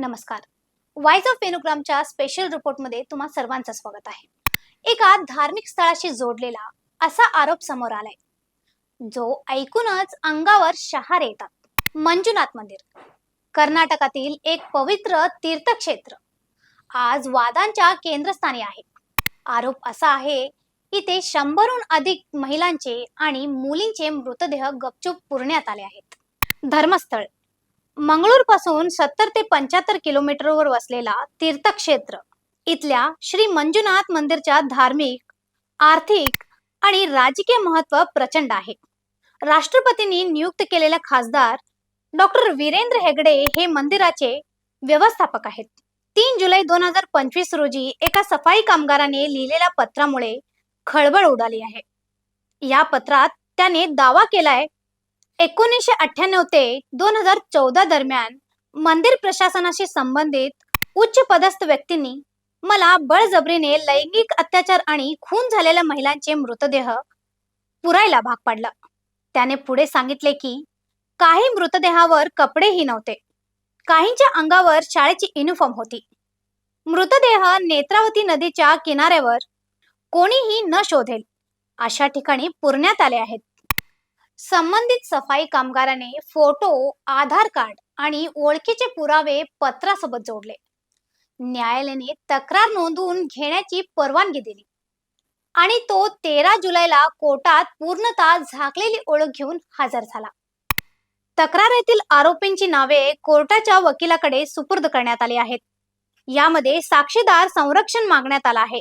नमस्कार. Wise of पेनोग्रामच्या special रिपोर्टमध्ये तुम्हा सर्वांचं स्वागत आहे. एका धार्मिक स्थळाशी जोडलेला असा आरोप समोर आलाय. जो ऐकूनच अंगावर शहारे येतात. मंजुनाथ मंदिर. कर्नाटकातील एक पवित्र तीर्थक्षेत्र. आज वादांच्या केंद्रस्थानी आहे. आरोप असा आहे की ते शंभरहून अधिक महिलांचे आणि मुलींचे मृतदेह गपचूप पुरण्यात आले आहेत. धर्मस्थळ. मंगळूरपासून सत्तर ते पंच्याहत्तर किलोमीटरवर वसलेला तीर्थक्षेत्र. इथल्या श्री मंजुनाथ मंदिरच्या धार्मिक आर्थिक आणि राजकीय महत्त्व प्रचंड आहे. राष्ट्रपतींनी नियुक्त केलेले खासदार डॉक्टर वीरेंद्र हेगडे हे मंदिराचे व्यवस्थापक आहेत. तीन जुलै दोन हजार पंचवीस रोजी एका सफाई कामगाराने लिहिलेल्या पत्रामुळे खळबळ उडाली आहे. या पत्रात त्याने दावा केलाय एकोणीसशे अठ्ठ्याण्णव ते दोन हजार चौदा दरम्यान मंदिर प्रशासनाशी संबंधित उच्च पदस्थ व्यक्तींनी मला बळजबरीने लैंगिक अत्याचार आणि खून झालेल्या महिलांचे मृतदेह पुरायला भाग पाडला. त्याने पुढे सांगितले की काही मृतदेहावर कपडेही नव्हते. काहींच्या अंगावर शाळेची युनिफॉर्म होती. मृतदेह नेत्रावती नदीच्या किनाऱ्यावर कोणीही न शोधेल अशा ठिकाणी पुरण्यात आले आहेत. संबंधित सफाई कामगाराने फोटो आधार कार्ड आणि ओळखीचे पुरावे पत्रासोबत जोडले. न्यायालयाने तक्रार नोंदवून घेण्याची परवानगी दिली आणि तो तेरा जुलैला कोर्टात पूर्णतः झाकलेली ओळख घेऊन हजर झाला. तक्रारीतील आरोपींची नावे कोर्टाच्या वकिलाकडे सुपूर्द करण्यात आली आहेत. यामध्ये साक्षीदार संरक्षण मागण्यात आला आहे.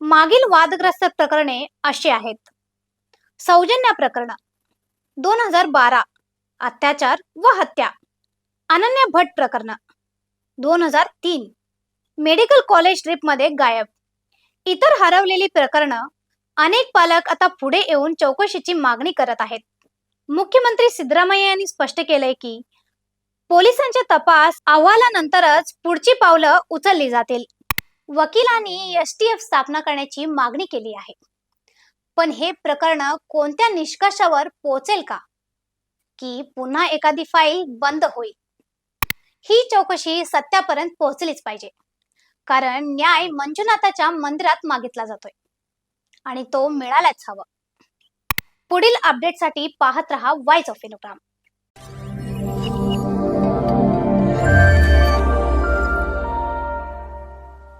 मागील वादग्रस्त प्रकरणे अशी आहेत. सौजन्य प्रकरण. दोन हजार बारा. अत्याचार व हत्या. अनन्या भट प्रकरण. दोन हजार तीन. मेडिकल कॉलेज ट्रिपमध्ये गायब. इतर हरवलेली प्रकरणं. अनेक पालक आता पुढे येऊन चौकशीची मागणी करत आहेत. मुख्यमंत्री सिद्धरामय्या यांनी स्पष्ट केलंय की पोलिसांच्या तपास अहवालानंतरच पुढची पावलं उचलली जातील. वकिलांनी एस टी एफ स्थापना करण्याची मागणी केली आहे. पण हे प्रकरण कोणत्या निष्कर्षावर पोहोचेल का? की पुन्हा एखादी फाईल बंद होईल. ही चौकशी सत्यापर्यंत पोहोचलीच पाहिजे. कारण न्याय मंजुनाथाच्या मंदिरात मागितला जातोय. आणि तो मिळालाच हवा. पुढील अपडेटसाठी पाहत रहा वाईज ऑफ इनोग्राम